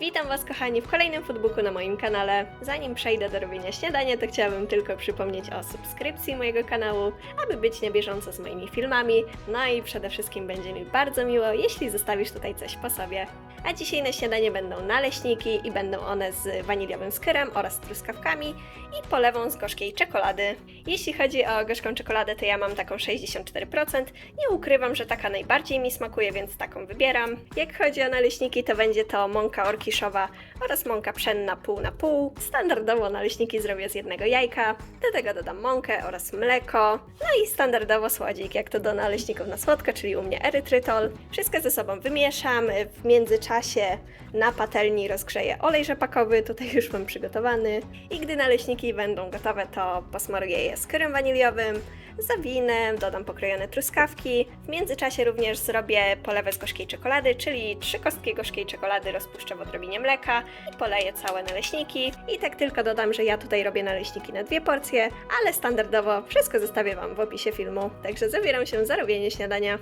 Witam Was kochani w kolejnym foodbooku na moim kanale. Zanim przejdę do robienia śniadania, to chciałabym tylko przypomnieć o subskrypcji mojego kanału, aby być na bieżąco z moimi filmami. No i przede wszystkim będzie mi bardzo miło, jeśli zostawisz tutaj coś po sobie. A dzisiaj na śniadanie będą naleśniki i będą one z waniliowym skyrem oraz truskawkami i polewą z gorzkiej czekolady. Jeśli chodzi o gorzką czekoladę, to ja mam taką 64%. Nie ukrywam, że taka najbardziej mi smakuje, więc taką wybieram. Jak chodzi o naleśniki, to będzie to mąka orkiszowa oraz mąka pszenna pół na pół. Standardowo naleśniki zrobię z jednego jajka, do tego dodam mąkę oraz mleko. No i standardowo słodzik, jak to do naleśników na słodko, czyli u mnie erytrytol. Wszystko ze sobą wymieszam, w międzyczasie na patelni rozgrzeję olej rzepakowy, tutaj już mam przygotowany. I gdy naleśniki będą gotowe, to posmaruję je skórem waniliowym, zawinę, dodam pokrojone truskawki. W międzyczasie również zrobię polewę z gorzkiej czekolady, czyli trzy kostki gorzkiej czekolady rozpuszczę w odrobinie mleka i poleję całe naleśniki. I tak tylko dodam, że ja tutaj robię naleśniki na dwie porcje, ale standardowo wszystko zostawię Wam w opisie filmu. Także zabieram się za robienie śniadania.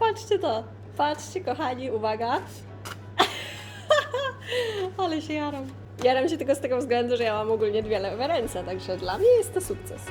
Patrzcie to, patrzcie kochani, uwaga. Ale się jaram. Jaram się tylko z tego względu, że ja mam ogólnie dwie lewe ręce, także dla mnie jest to sukces.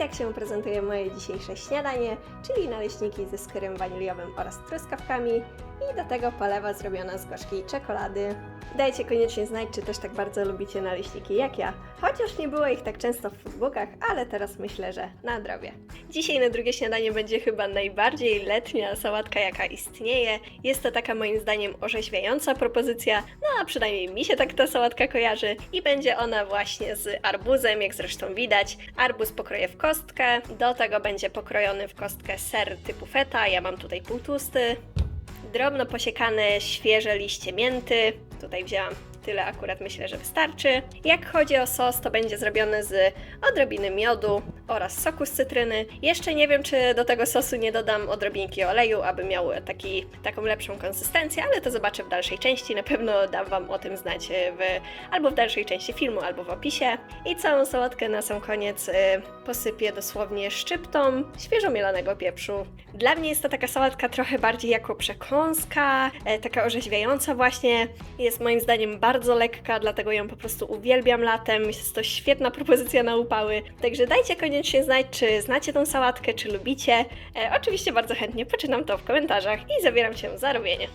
Tak się prezentuje moje dzisiejsze śniadanie, czyli naleśniki ze skórem waniliowym oraz truskawkami i do tego polewa zrobiona z gorzkiej czekolady. Dajcie koniecznie znać, czy też tak bardzo lubicie naleśniki jak ja, chociaż nie było ich tak często w foodbookach, ale teraz myślę, że nadrobię. Dzisiaj na drugie śniadanie będzie chyba najbardziej letnia sałatka jaka istnieje. Jest to taka moim zdaniem orzeźwiająca propozycja, no a przynajmniej mi się tak ta sałatka kojarzy i będzie ona właśnie z arbuzem, jak zresztą widać. Arbuz pokroję w kostkę, do tego będzie pokrojony w kostkę ser typu feta, ja mam tutaj półtłusty, drobno posiekane świeże liście mięty. Tutaj wzięłam tyle akurat myślę, że wystarczy. Jak chodzi o sos, to będzie zrobiony z odrobiny miodu oraz soku z cytryny. Jeszcze nie wiem, czy do tego sosu nie dodam odrobinki oleju, aby miał taki, taką lepszą konsystencję, ale to zobaczę w dalszej części. Na pewno dam Wam o tym znać w, albo w dalszej części filmu, albo w opisie. I całą sałatkę na sam koniec y, posypię dosłownie szczyptą świeżo mielanego pieprzu. Dla mnie jest to taka sałatka trochę bardziej jako przekąska, e, taka orzeźwiająca właśnie. Jest moim zdaniem bardzo lekka, dlatego ją po prostu uwielbiam latem. Jest to świetna propozycja na upały. Także dajcie koniecznie znać, czy znacie tą sałatkę, czy lubicie. E, oczywiście bardzo chętnie poczytam to w komentarzach i zabieram się za robienie.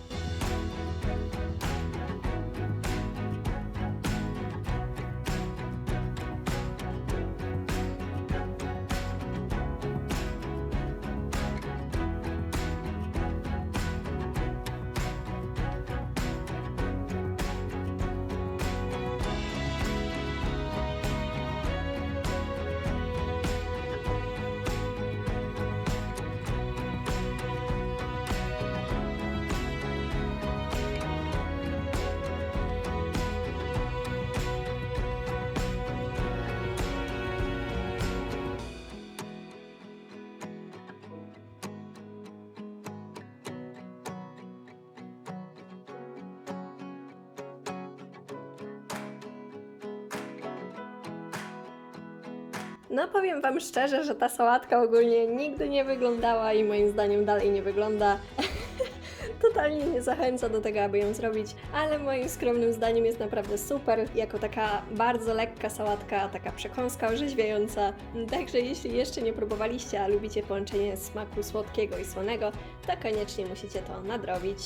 No powiem Wam szczerze, że ta sałatka ogólnie nigdy nie wyglądała i moim zdaniem dalej nie wygląda. Totalnie nie zachęca do tego, aby ją zrobić, ale moim skromnym zdaniem jest naprawdę super, jako taka bardzo lekka sałatka, taka przekąska orzeźwiająca. Także jeśli jeszcze nie próbowaliście, a lubicie połączenie smaku słodkiego i słonego, to koniecznie musicie to nadrobić.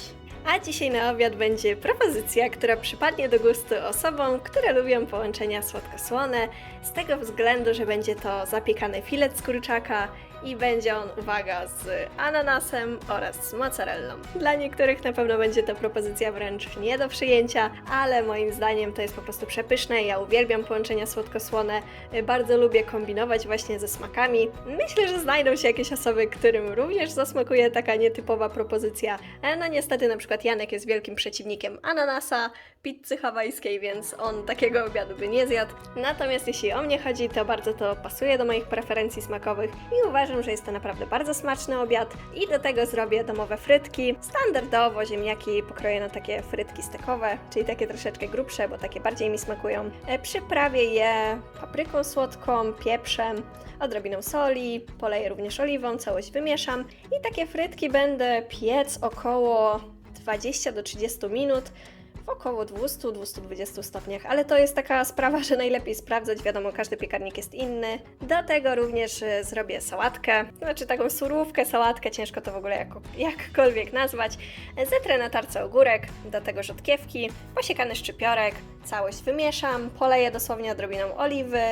A dzisiaj na obiad będzie propozycja, która przypadnie do gustu osobom, które lubią połączenia słodko-słone, z tego względu, że będzie to zapiekany filet z kurczaka i będzie on, uwaga, z ananasem oraz z mozzarellą. Dla niektórych na pewno będzie to propozycja wręcz nie do przyjęcia, ale moim zdaniem to jest po prostu przepyszne. Ja uwielbiam połączenia słodko-słone, bardzo lubię kombinować właśnie ze smakami. Myślę, że znajdą się jakieś osoby, którym również zasmakuje taka nietypowa propozycja. No niestety na przykład Janek jest wielkim przeciwnikiem ananasa, pizzy hawajskiej, więc on takiego obiadu by nie zjadł. Natomiast jeśli o mnie chodzi, to bardzo to pasuje do moich preferencji smakowych i uważam, że jest to naprawdę bardzo smaczny obiad. I do tego zrobię domowe frytki. Standardowo ziemniaki pokroję na takie frytki stekowe, czyli takie troszeczkę grubsze, bo takie bardziej mi smakują. E, Przyprawię je papryką słodką, pieprzem, odrobiną soli, poleję również oliwą, całość wymieszam i takie frytki będę piec około 20 do 30 minut około 200-220 stopniach, ale to jest taka sprawa, że najlepiej sprawdzać, wiadomo, każdy piekarnik jest inny. Do tego również e, zrobię sałatkę, znaczy taką surówkę, sałatkę, ciężko to w ogóle jako, jakkolwiek nazwać. Zetrę na tarce ogórek, do tego rzodkiewki, posiekany szczypiorek, całość wymieszam, poleję dosłownie odrobiną oliwy,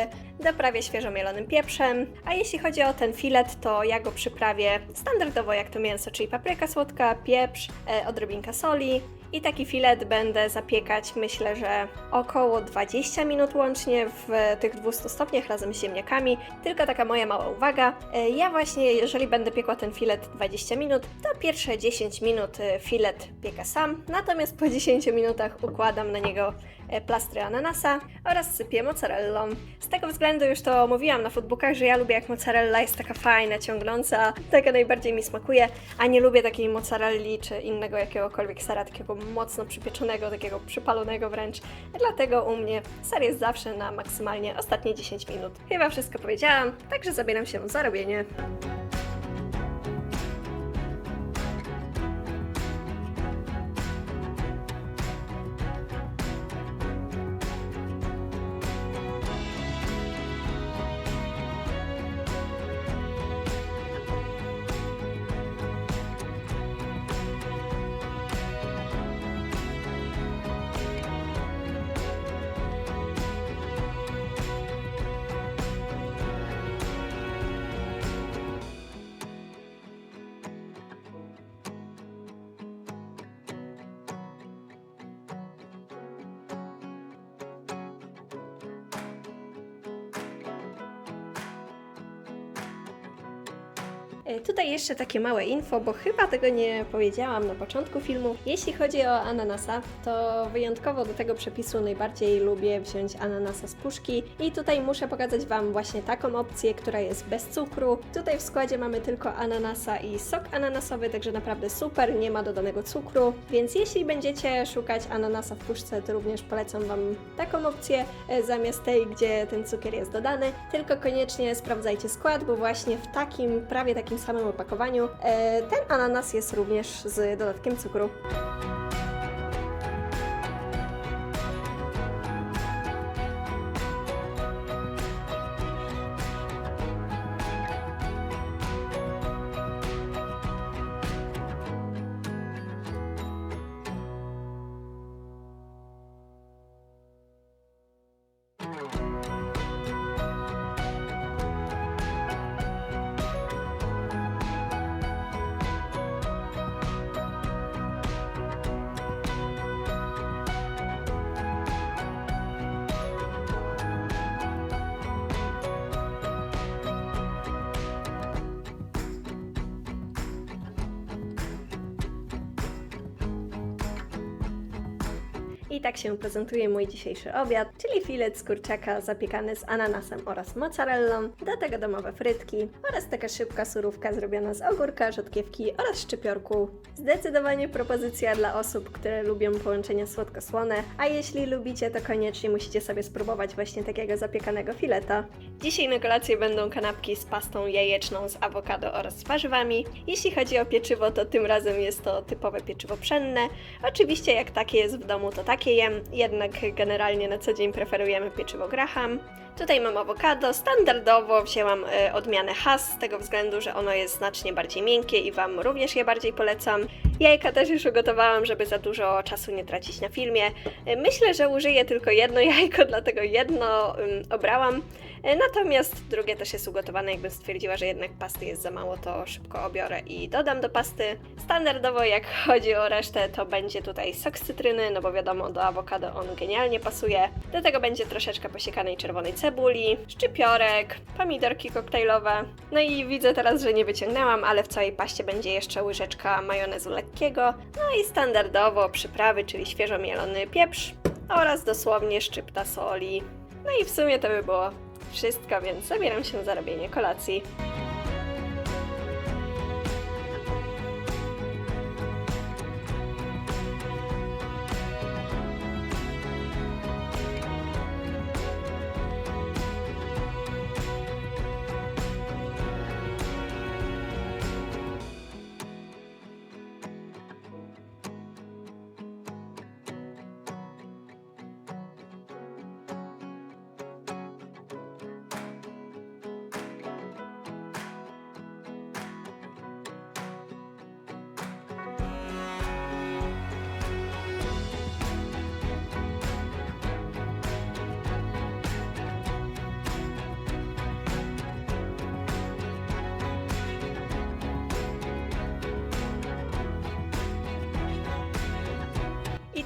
doprawię świeżo mielonym pieprzem, a jeśli chodzi o ten filet, to ja go przyprawię standardowo jak to mięso, czyli papryka słodka, pieprz, e, odrobinka soli, i taki filet będę zapiekać, myślę, że około 20 minut łącznie w tych 200 stopniach razem z ziemniakami. Tylko taka moja mała uwaga. E, Ja właśnie, jeżeli będę piekła ten filet 20 minut, to pierwsze 10 minut e, filet piekę sam, natomiast po 10 minutach układam na niego plastry ananasa oraz sypię mozzarellą. Z tego względu już to mówiłam na foodbookach, że ja lubię jak mozzarella jest taka fajna, ciągnąca, taka najbardziej mi smakuje, a nie lubię takiej mozzarelli czy innego jakiegokolwiek sera, takiego mocno przypieczonego, takiego przypalonego wręcz. Dlatego u mnie ser jest zawsze na maksymalnie ostatnie 10 minut. Chyba wszystko powiedziałam, także zabieram się za robienie. Tutaj jeszcze takie małe info, bo chyba tego nie powiedziałam na początku filmu. Jeśli chodzi o ananasa, to wyjątkowo do tego przepisu najbardziej lubię wziąć ananasa z puszki i tutaj muszę pokazać Wam właśnie taką opcję, która jest bez cukru. Tutaj w składzie mamy tylko ananasa i sok ananasowy, także naprawdę super, nie ma dodanego cukru, więc jeśli będziecie szukać ananasa w puszce, to również polecam Wam taką opcję e, zamiast tej, gdzie ten cukier jest dodany. Tylko koniecznie sprawdzajcie skład, bo właśnie w takim, prawie takim samym opakowaniu e, ten ananas jest również z dodatkiem cukru. I tak się prezentuje mój dzisiejszy obiad, czyli filet z kurczaka zapiekany z ananasem oraz mozzarellą, do tego domowe frytki oraz taka szybka surówka zrobiona z ogórka, rzodkiewki oraz szczypiorku. Zdecydowanie propozycja dla osób, które lubią połączenia słodko-słone, a jeśli lubicie, to koniecznie musicie sobie spróbować właśnie takiego zapiekanego fileta. Dzisiaj na kolację będą kanapki z pastą jajeczną z awokado oraz z warzywami. Jeśli chodzi o pieczywo, to tym razem jest to typowe pieczywo pszenne. Oczywiście jak takie jest w domu, to takie jem, jednak generalnie na co dzień preferujemy pieczywo Graham. Tutaj mam awokado, standardowo wzięłam e, odmianę Hass z tego względu, że ono jest znacznie bardziej miękkie i Wam również je bardziej polecam. Jajka też już ugotowałam, żeby za dużo czasu nie tracić na filmie. E, Myślę, że użyję tylko jedno jajko, dlatego jedno obrałam. E, Natomiast drugie też jest ugotowane, jakbym stwierdziła, że jednak pasty jest za mało, to szybko obiorę i dodam do pasty. Standardowo jak chodzi o resztę, to będzie tutaj sok z cytryny, no bo wiadomo, do awokado on genialnie pasuje. Do tego będzie troszeczkę posiekanej czerwonej cebuli, szczypiorek, pomidorki koktajlowe. No i widzę teraz, że nie wyciągnęłam, ale w całej paście będzie jeszcze łyżeczka majonezu lekkiego. No i standardowo przyprawy, czyli świeżo mielony pieprz oraz dosłownie szczypta soli. No i w sumie to by było wszystko, więc zabieram się za robienie kolacji.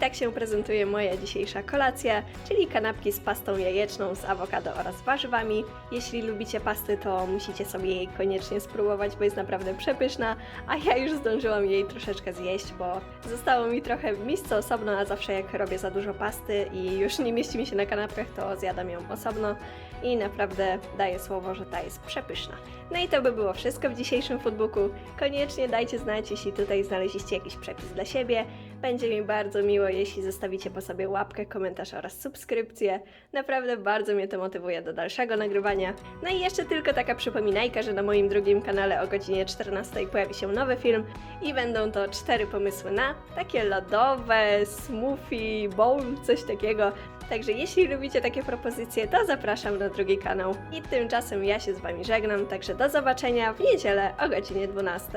Tak się prezentuje moja dzisiejsza kolacja, czyli kanapki z pastą jajeczną z awokado oraz warzywami. Jeśli lubicie pasty, to musicie sobie jej koniecznie spróbować, bo jest naprawdę przepyszna, a ja już zdążyłam jej troszeczkę zjeść, bo zostało mi trochę w osobno, a zawsze jak robię za dużo pasty i już nie mieści mi się na kanapkach, to zjadam ją osobno i naprawdę daję słowo, że ta jest przepyszna. No i to by było wszystko w dzisiejszym foodbooku. Koniecznie dajcie znać, jeśli tutaj znaleźliście jakiś przepis dla siebie. Będzie mi bardzo miło, jeśli zostawicie po sobie łapkę, komentarz oraz subskrypcję. Naprawdę bardzo mnie to motywuje do dalszego nagrywania. No i jeszcze tylko taka przypominajka, że na moim drugim kanale o godzinie 14 pojawi się nowy film i będą to cztery pomysły na takie lodowe, smoothie, bowl, coś takiego. Także jeśli lubicie takie propozycje, to zapraszam na drugi kanał. I tymczasem ja się z Wami żegnam, także do zobaczenia w niedzielę o godzinie 12.